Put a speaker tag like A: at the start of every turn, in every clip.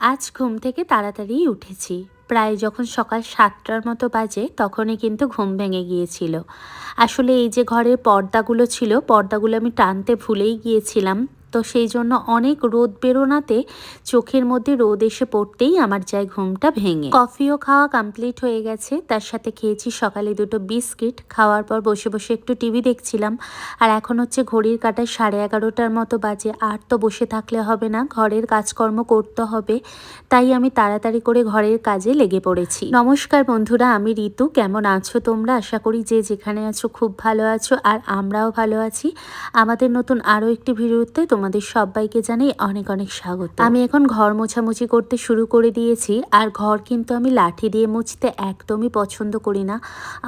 A: আজ ঘুম থেকে তাড়াতাড়ি উঠেছি। প্রায় যখন সকাল সাতটার মতো বাজে, তখনই কিন্তু ঘুম ভেঙে গিয়েছিল। আসলে এই যে ঘরের পর্দাগুলো ছিল, পর্দাগুলো আমি টানতে ভুলেই গিয়েছিলাম। তো সেই জন্য অনেক রোদ বেরোনাতে চোখের মধ্যে রোদ এসে পড়তেই আমার যায় ঘুমটা ভেঙে। কফিও খাওয়া কমপ্লিট হয়ে গেছে। তার সাথে খেয়েছি সকালে দুটো বিস্কিট। খাওয়ার পর বসে বসে একটু টিভি দেখছিলাম। আর এখন হচ্ছে ঘড়ির কাটায় সাড়ে এগারোটার মতো বাজে। আর তো বসে থাকলে হবে না। ঘরের কাজকর্ম করতে হবে। তাই আমি তাড়াতাড়ি করে ঘরের কাজে লেগে পড়েছি। নমস্কার বন্ধুরা, আমি ঋতু। কেমন আছো তোমরা? আশা করি যে যেখানে আছো খুব ভালো আছো। আর আমরাও ভালো আছি। আমাদের নতুন আরও একটি ভিডিওতে তোমাদের সবাইকে জানাই অনেক অনেক স্বাগত। আমি এখন ঘর মোছামুছি করতে শুরু করে দিয়েছি আর ঘর কিন্তু আমি লাঠি দিয়ে মুছতে একদমই পছন্দ করি না।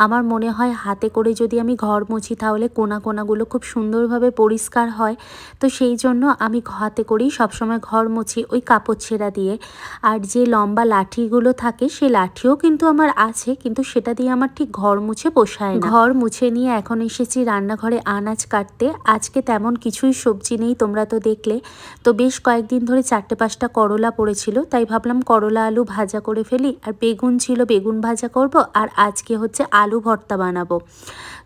A: আমার মনে হয় হাতে করে যদি আমি ঘর মুছি তাহলে কোনা কোনাগুলো খুব সুন্দরভাবে পরিষ্কার হয়। তো সেই জন্য আমি হাতে করেই সবসময় ঘর মুছি ওই কাপড় ছেঁড়া দিয়ে। আর যে লম্বা লাঠিগুলো থাকে সে লাঠিও কিন্তু আমার আছে কিন্তু সেটা দিয়ে আমার ঠিক ঘর মুছে পোষায় ঘর মুছে নিয়ে এখন এসেছি রান্নাঘরে আনাজ কাটতে। আজকে তেমন কিছুই সবজি নেই তোমরা তো দেখলে। তো বেশ কয়েকদিন ধরে চারটে পাঁচটা করলা পড়েছিল, তাই ভাবলাম করলা আলু ভাজা করে ফেলি। আর বেগুন ছিল, বেগুন ভাজা করব, আর আজকে হচ্ছে আলু ভর্তা বানাবো।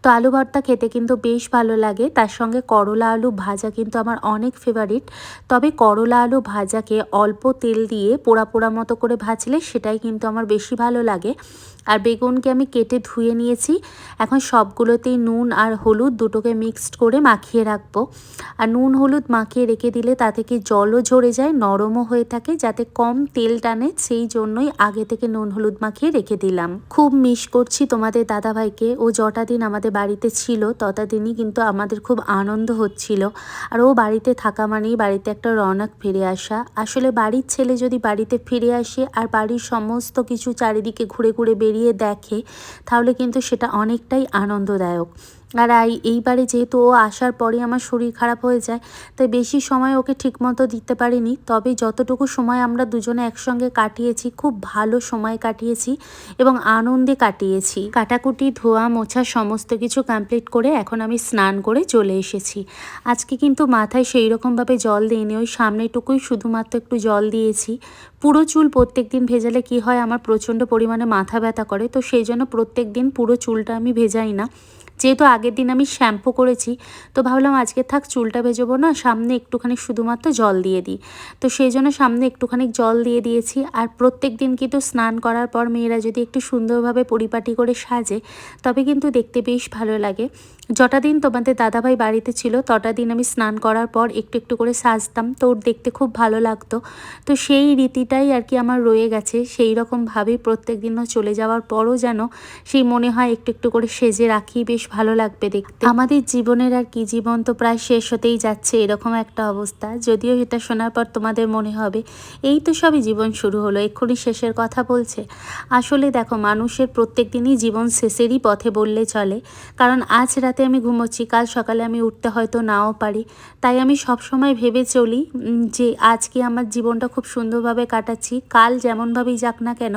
A: তো আলু ভর্তা খেতে কিন্তু বেশ ভালো লাগে, তার সঙ্গে করলা আলু ভাজা কিন্তু আমার অনেক ফেভারিট তবে করলা আলু ভাজাকে অল্প তেল দিয়ে পোড়া পোড়া মতো করে ভাজলে সেটাই কিন্তু আমার বেশি ভালো লাগে। আর বেগুনকে আমি কেটে ধুয়ে নিয়েছি। এখন সবগুলোতেই নুন আর হলুদ দুটোকে মিক্সড করে মাখিয়ে রাখব। আর নুন হলুদ মাখিয়ে রেখে দিলে তা থেকে জলও ঝরে যায়, নরমও হয়ে থাকে, যাতে কম তেল টানে, সেই জন্যই আগে থেকে নুন হলুদ মাখিয়ে রেখে দিলাম। খুব মিস করছি তোমাদের দাদাভাইকে। ও যটা দিন আমাদের বাড়িতে ছিল, তটা দিনই কিন্তু আমাদের খুব আনন্দ হচ্ছিল। আর ও বাড়িতে থাকা মানেই বাড়িতে একটা রনক ফিরে আসা। আসলে বাড়ির ছেলে যদি বাড়িতে ফিরে আসে, আর বাড়ির সমস্ত কিছু চারিদিকে ঘুরে ঘুরে বেরিয়ে দেখে তাহলে কিন্তু সেটা অনেকটাই আনন্দদায়ক। আর এইবারে যেহেতু ও আসার পরে আমার শরীর খারাপ হয়ে যায়, তাই বেশি সময় ওকে ঠিকমতো দিতে পারিনি। তবে যতটুকু সময় আমরা দুজনে একসঙ্গে কাটিয়েছি, খুব ভালো সময় কাটিয়েছি এবং আনন্দে কাটিয়েছি। কাটাকুটি, ধোয়া, মোছা সমস্ত কিছু কমপ্লিট করে এখন আমি স্নান করে চলে এসেছি। আজকে কিন্তু মাথায় সেই রকমভাবে জল দিইনি, ওই সামনেটুকুই শুধুমাত্র একটু জল দিয়েছি। পুরো চুল প্রত্যেক দিন ভেজালে কি হয়, আমার প্রচণ্ড পরিমাণে মাথা ব্যথা করে, তো সেই জন্য প্রত্যেক দিন পুরো চুলটা আমি ভেজাই না। যেহেতু আগের দিন আমি শ্যাম্পু করেছি, তো ভাবলাম আজকে থাক চুলটা ভেজবো না, সামনে একটুখানি শুধুমাত্র জল দিয়ে দিই। তো সেই জন্য সামনে একটুখানি জল দিয়ে দিয়েছি, আর প্রত্যেক দিন কিন্তু স্নান করার পর মেয়েরা যদি একটু সুন্দরভাবে পরিপাটি করে সাজে, তবে কিন্তু দেখতে বেশ ভালো লাগে। যটা দিন তোমাদের দাদাভাই বাড়িতে ছিল তটা দিন আমি স্নান করার পর একটু একটু করে সাজতাম। তো ওর দেখতে খুব ভালো লাগতো। তো সেই রীতিটাই আর কি আমার রয়ে গেছে। সেই রকমভাবেই প্রত্যেক দিনও চলে যাওয়ার পরও যেন সেই মনে হয় একটু একটু করে সেজে রাখি, বেশ ভালো লাগবে দেখতে। আমাদের জীবনের আর কি জীবন তো প্রায় শেষ হতেই যাচ্ছে, এরকম একটা অবস্থা। যদিও এটা শোনার পর তোমাদের মনে হবে, এই তো সবই জীবন শুরু হলো, এক্ষুনি শেষের কথা বলছে। আসলে দেখো, মানুষের প্রত্যেক দিনই জীবন শেষেরই পথে বললে চলে। কারণ আজ রাতে আমি ঘুমোচ্ছি, কাল সকালে আমি উঠতে হয়তো নাও পারি। তাই আমি সব সময় ভেবে চলি যে আজকে আমার জীবনটা খুব সুন্দরভাবে কাটাচ্ছি, কাল যেমনভাবেই যাক না কেন,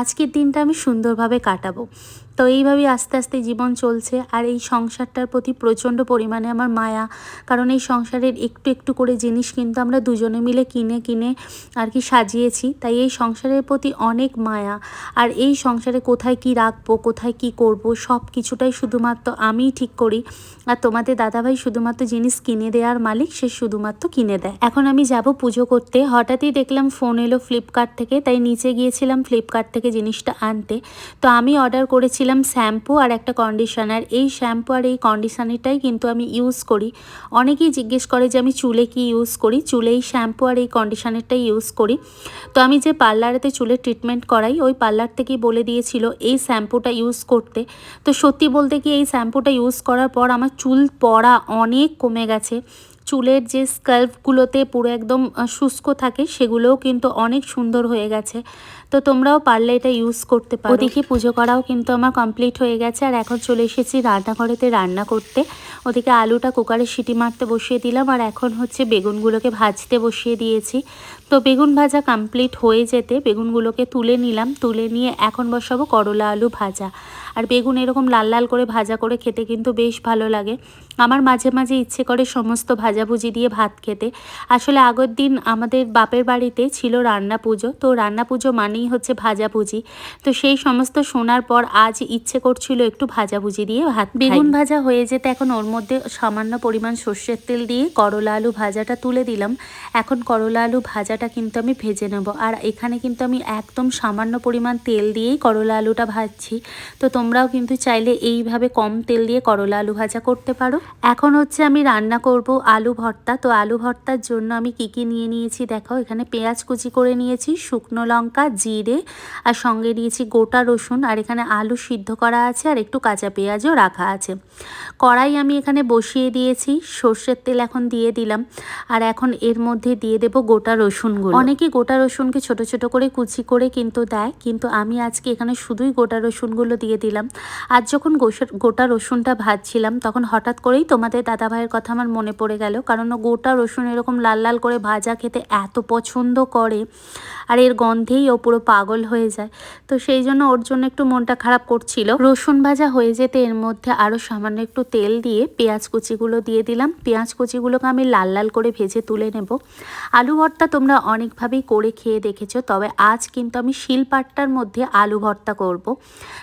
A: আজকের দিনটা আমি সুন্দরভাবে কাটাবো। তো এইভাবেই আস্তে আস্তে জীবন চলছে আর এই সংসারটার প্রতি প্রচণ্ড পরিমাণে আমার মায়া। কারণ এই সংসারের একটু একটু করে জিনিস কিন্তু আমরা দুজনে মিলে কিনে কিনে আর কি সাজিয়েছি। তাই এই সংসারের প্রতি অনেক মায়া। আর এই সংসারে কোথায় কি রাখব, কোথায় কি করব, সব কিছুটাই শুধুমাত্র আমিই ঠিক করি। আর তোমাদের দাদাভাই শুধুমাত্র জিনিস কিনে দেওয়ার মালিক সে শুধুমাত্র কিনে দেয়। এখন আমি যাব পুজো করতে। হঠাৎই দেখলাম ফোন এলো ফ্লিপকার্ট থেকে। তাই নিচে গিয়েছিলাম ফ্লিপকার্ট থেকে জিনিসটা আনতে। তো আমি অর্ডার করেছি নিয়েছিলাম শ্যাম্পু আর একটা কন্ডিশনার এই শ্যাম্পু আর এই কন্ডিশনারটাই কিন্তু আমি ইউজ করি। অনেকেই জিজ্ঞেস করে যে আমি চুলে কি ইউজ করি? চুলে এই শ্যাম্পু আর এই কন্ডিশনারটাই ইউজ করি। তো আমি যে পার্লারেতে চুলে ট্রিটমেন্ট করাই, ওই পার্লার থেকেই বলে দিয়েছিল এই শ্যাম্পুটা ইউজ করতে। তো সত্যি বলতে কি এই শ্যাম্পুটা ইউজ করার পর আমার চুল পড়া অনেক কমে গেছে। চুলের যে স্কাল্পগুলোতে পুরো একদম শুষ্ক থাকে, সেগুলোও কিন্তু অনেক সুন্দর হয়ে গেছে। তো তোমরাও পারলে এটা ইউজ করতে পারো। ওদিকে পুজো করাও কিন্তু আমার কমপ্লিট হয়ে গেছে। আর এখন চলে এসেছি রান্নাঘরেতে রান্না করতে। ওদিকে আলুটা কুকারে সিটি মারতে বসিয়ে দিলাম। আর এখন হচ্ছে বেগুনগুলোকে ভাজতে বসিয়ে দিয়েছি। তো বেগুন ভাজা কমপ্লিট হয়ে যেতে বেগুনগুলোকে তুলে নিলাম। তুলে নিয়ে এখন বসাবো করলা আলু ভাজা। আর বেগুন এরকম লাল লাল করে ভাজা করে খেতে কিন্তু বেশ ভালো লাগে। আমার মাঝে মাঝে ইচ্ছে করে সমস্ত ভাজাভুজি দিয়ে ভাত খেতে। আসলে আগের দিন আমাদের বাপের বাড়িতে ছিল রান্না পুজো। তো রান্না পুজো মানেই হচ্ছে ভাজাভুজি। তো সেই সমস্ত শোনার পর আজ ইচ্ছে করছিল একটু ভাজাভুজি দিয়ে ভাত বেগুন ভাজা হয়ে যেতে এখন ওর মধ্যে সামান্য পরিমাণ সর্ষের তেল দিয়ে করলা আলু ভাজাটা তুলে দিলাম। এখন করলা আলু ভাজাটা কিন্তু আমি ভেজে নেব। আর এখানে কিন্তু আমি একদম সামান্য পরিমাণ তেল দিয়েই করলা আলুটা ভাজছি। তো তোমরাও কিন্তু চাইলে এইভাবে কম তেল দিয়ে করলা আলু ভাজা করতে পারো। এখন হচ্ছে আমি রান্না করব আলু ভর্তা। তো আলু ভর্তার জন্য আমি কি কি নিয়ে নিয়েছি দেখো, এখানে পেঁয়াজ কুচি করে নিয়েছি, শুকনো লঙ্কা, জিরে, আর সঙ্গে নিয়েছি গোটা রসুন, আর এখানে আলু সিদ্ধ করা আছে, আর একটু কাঁচা পেঁয়াজও রাখা আছে। কড়াই আমি এখানে বসিয়ে দিয়েছি, সর্ষের তেল এখন দিয়ে দিলাম, আর এখন এর মধ্যে দিয়ে দেব গোটা রসুনগুলো। অনেকে গোটা রসুনকে ছোট ছোট করে কুচি করে কিন্তু দেয়, কিন্তু আমি আজকে এখানে শুধুই গোটা রসুনগুলো দিয়ে দিলাম। আর যখন গোটা রসুনটা ভাজছিলাম, তখন হঠাৎ করেই তোমাদের দাদা ভাইয়ের কথা আমার মনে পড়ে গেল। কারণ ও গোটা রসুন এরকম লাল লাল করে ভাজা খেতে এত পছন্দ করে আর এর গন্ধেই ও পুরো পাগল হয়ে যায়। তো সেই জন্য ওর জন্য একটু মনটা খারাপ করছিল। রসুন ভাজা হয়ে যেতে এর মধ্যে আরও সামান্য একটু তেল দিয়ে পেঁয়াজ কুচিগুলো দিয়ে দিলাম। পেঁয়াজ কুচিগুলোকে আমি লাল লাল করে ভেজে তুলে নেব। আলু ভর্তা তোমরা অনেকভাবেই করে খেয়ে দেখেছ, তবে আজ কিন্তু আমি শিলপাট্টার মধ্যে আলু ভর্তা করব।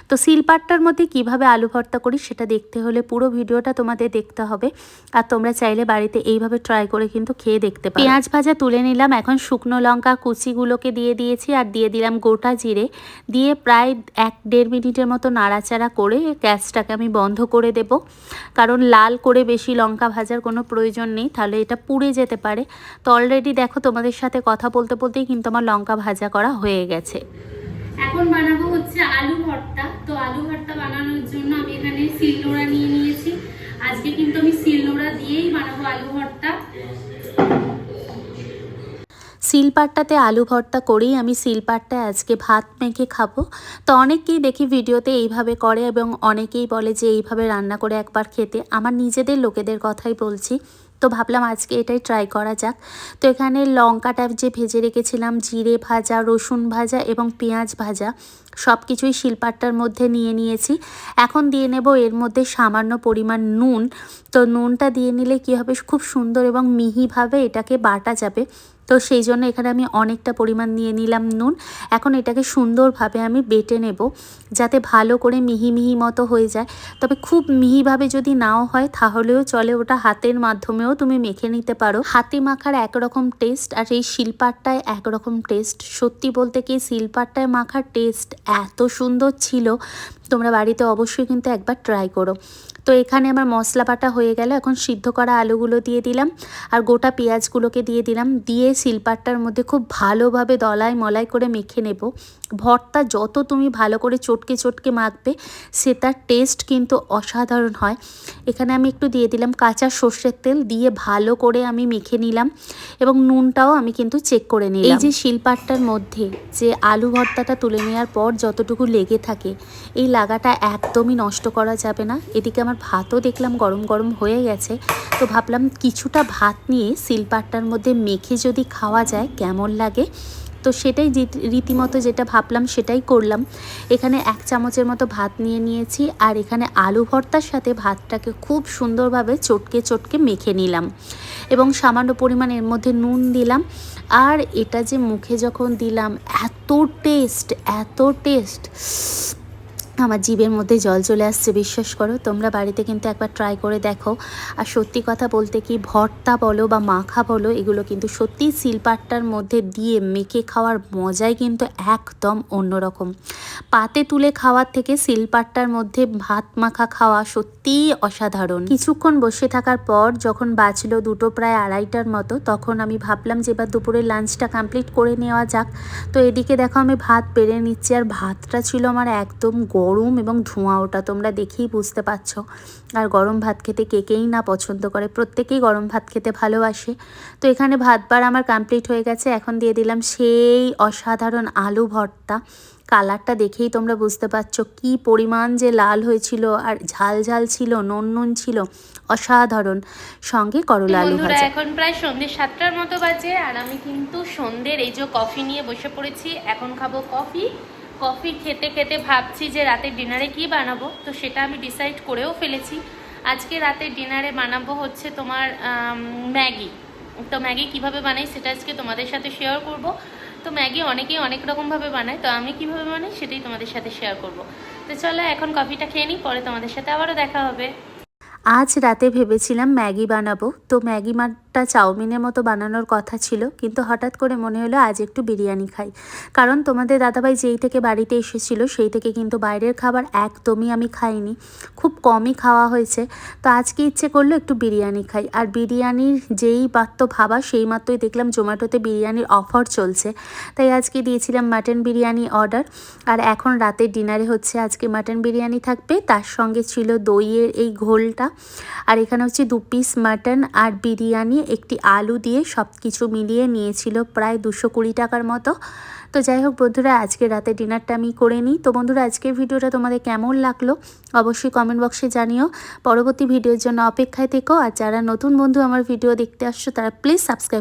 A: তো শিলপাট্টার মধ্যে কীভাবে আলু ভর্তা করি সেটা দেখতে হলে পুরো ভিডিওটা তোমাদের দেখতে হবে। আর তোমরা চাইলে বাড়িতে এইভাবে ট্রাই করে কিন্তু খেয়ে দেখতে পারো। পেঁয়াজ ভাজা তুলে নিলাম। এখন শুকনো লঙ্কা কুচিগুলোকে দিয়ে দিয়েছি আর দিয়ে দিলাম গোটা জিরে। দিয়ে প্রায় এক দেড় মিনিটের মতো নাড়াচাড়া করে গ্যাসটাকে আমি বন্ধ করে দেব। কারণ লাল করে বেশি লঙ্কা ভাজার কোনো প্রয়োজন নেই তাহলে এটা পুড়ে যেতে পারে। তো অলরেডি দেখো তোমাদের সাথে কথা বলতে বলতেই কিন্তু আমার লঙ্কা ভাজা করা হয়ে গেছে।
B: এখন বানাবো হচ্ছে আলু ভর্তা। তো আলু ভর্তা বানানোর জন্য আমি এখানে শিলনোড়া নিয়ে আজকে কিন্তু আমি শিলনোড়া দিয়েই বানাবো আলু ভর্তা।
A: শিলপাট্টাতে আলু ভর্তা করেই আমি শিলপাট্টায় আজকে ভাত মেখে খাব। তো অনেকেই দেখি ভিডিওতে এইভাবে করে এবং অনেকেই বলে যে এইভাবে রান্না করে একবার খেতে। আমার নিজেদের লোকেদের কথাই বলছি। তো ভাবলাম আজকে এটাই ট্রাই করা যাক। তো এখানে লঙ্কাটা যে ভেজে রেখেছিলাম, জিরে ভাজা, রসুন ভাজা এবং পেঁয়াজ ভাজা সব কিছুই শিলপাটটার মধ্যে নিয়ে নিয়েছি। এখন দিয়ে নেব এর মধ্যে সামান্য পরিমাণ নুন। তো নুনটা দিয়ে নিলে কী হবে? খুব সুন্দর এবং মিহিভাবে এটাকে বাটা যাবে। তো সেই জন্য এখানে আমি অনেকটা পরিমাণ নিয়ে নিলাম নুন। এখন এটাকে সুন্দরভাবে আমি বেটে নেব যাতে ভালো করে মিহি মিহি মতো হয়ে যায়। তবে খুব মিহিভাবে যদি নাও হয় তাহলেও চলে, ওটা হাতের মাধ্যমেও তুমি মেখে নিতে পারো। হাতে মাখার একরকম টেস্ট আর এই শিলপাট্টায় একরকম টেস্ট সত্যি বলতে কি, শিলপাট্টায় মাখার টেস্ট এত সুন্দর ছিল, তোমরা বাড়িতে অবশ্যই কিন্তু একবার ট্রাই করো। তো এখানে আমার মশলা বাটা হয়ে গেল। এখন সিদ্ধ করা আলুগুলো দিয়ে দিলাম আর গোটা পেঁয়াজগুলোকে দিয়ে দিলাম। দিয়ে শিলপাট্টার মধ্যে খুব ভালোভাবে দলাই মলাই করে মেখে নেব। ভর্তা যত তুমি ভালো করে চটকে চটকে মাখবে সে তার টেস্ট কিন্তু অসাধারণ হয়। এখানে আমি একটু দিয়ে দিলাম কাঁচা সর্ষের তেল, দিয়ে ভালো করে আমি মেখে নিলাম এবং নুনটাও আমি কিন্তু চেক করে নিলাম। এই যে শিলপাট্টার মধ্যে যে আলু ভর্তাটা তুলে নেওয়ার পর যতটুকু লেগে থাকে, এই লাগাটা একদমই নষ্ট করা যাবে না। এদিকে আমার ভাতও দেখলাম গরম গরম হয়ে গেছে। তো ভাবলাম কিছুটা ভাত নিয়ে শিলপাট্টার মধ্যে মেখে যদি খাওয়া যায়, কেমন লাগে? তো সেটাই রীতিমতো যেটা ভাবলাম সেটাই করলাম। এখানে এক চামচের মতো ভাত নিয়ে নিয়েছি আর এখানে আলু ভর্তার সাথে ভাতটাকে খুব সুন্দরভাবে চটকে চটকে মেখে নিলাম। এবং সামান্য পরিমাণ এর মধ্যে নুন দিলাম। আর এটা যে মুখে যখন দিলাম, এত টেস্ট এত টেস্ট আমার জীবের মধ্যে জল চলে আসছে, বিশ্বাস করো। তোমরা বাড়িতে কিন্তু একবার ট্রাই করে দেখো। আর সত্যি কথা বলতে কি, ভর্তা বলো বা মাখা বলো, এগুলো কিন্তু সত্যি শিলপাট্টার মধ্যে দিয়ে মেখে খাওয়ার মজাই কিন্তু একদম অন্যরকম। পাতে তুলে খাওয়ার থেকে শিলপাট্টার মধ্যে ভাত মাখা খাওয়া সত্যিই অসাধারণ। কিছুক্ষণ বসে থাকার পর যখন বাঁচলো দুটো প্রায় আড়াইটার মতো, তখন আমি ভাবলাম যে এবার দুপুরের লাঞ্চটা কমপ্লিট করে নেওয়া যাক। তো এদিকে দেখো আমি ভাত পেরে নিচ্ছি, আর ভাতটা ছিল আমার একদম গরম। এবং ধোঁয়া ওটা তোমরা দেখেই বুঝতে পারছ। আর গরম ভাত খেতে কে কেই না পছন্দ করে প্রত্যেকেই গরম ভাত খেতে ভালোবাসে। তো এখানে ভাতবার আমার কমপ্লিট হয়ে গেছে। এখন দিয়ে দিলাম সেই অসাধারণ আলু ভর্তা। কালারটা দেখেই তোমরা বুঝতে পারছ কি পরিমাণ যে লাল হয়েছিল আর ঝাল ঝাল ছিল নুন নুন ছিল। অসাধারণ। সঙ্গে করলা আলু ভাজা।
B: এখন প্রায় সন্ধ্যে সাতটার মতো বাজে আর আমি কিন্তু সন্ধ্যের এই যে কফি নিয়ে বসে পড়েছি এখন খাব কফি কফি খেতে খেতে ভাবছি যে রাতে ডিনারে কি বানাবো, তো সেটা আমি ডিসাইড করেও ফেলেছি। আজকে রাতে ডিনারে বানাবো হচ্ছে তোমার ম্যাগি। তো ম্যাগি কীভাবে বানাই সেটা আজকে তোমাদের সাথে শেয়ার করব। তো ম্যাগি অনেকেই অনেক রকমভাবে বানায়, তো আমি কীভাবে বানাই সেটাই তোমাদের সাথে শেয়ার করব। তো চলো এখন কফিটা খেয়ে নিই, পরে তোমাদের সাথে আবারও দেখা হবে।
A: আজ রাতে ভেবেছিলাম ম্যাগি বানাবো। তো ম্যাগি মারটা চাউমিনের মতো বানানোর কথা ছিল, কিন্তু হঠাৎ করে মনে হলো আজ একটু বিরিয়ানি খাই। কারণ তোমাদের দাদাভাই যেই থেকে বাড়িতে এসেছিল, সেই থেকে কিন্তু বাইরের খাবার একদমই আমি খাইনি। খুব কমই খাওয়া হয়েছে। তো আজকে ইচ্ছে করল একটু বিরিয়ানি খাই। আর বিরিয়ানির যেই মাত্র ভাবা, সেই মাত্রই দেখলাম জোম্যাটোতে বিরিয়ানির অফার চলছে। তাই আজকে দিয়েছিলাম মাটন বিরিয়ানি অর্ডার। আর এখন রাতের ডিনারে হচ্ছে আজকে মাটন বিরিয়ানি থাকবে। তার সঙ্গে ছিল দইয়ের এই ঘোলটা। আর এখানে হচ্ছে দু পিস মাটন আর বিরিয়ানি, একটি আলু দিয়ে সব কিছু মিলিয়ে নিয়েছিল প্রায় দুশো কুড়ি টাকার মতো। তো যাই হোক বন্ধুরা আজকে রাতে ডিনারটা আমি করে নিই। তো বন্ধুরা, আজকের ভিডিওটা তোমাদের কেমন লাগল অবশ্যই কমেন্ট বক্সে জানিও। পরবর্তী ভিডিওর জন্য অপেক্ষায় থেকো। আর যারা নতুন বন্ধু আমার ভিডিও দেখতে আসছো, তারা প্লিজ সাবস্ক্রাইব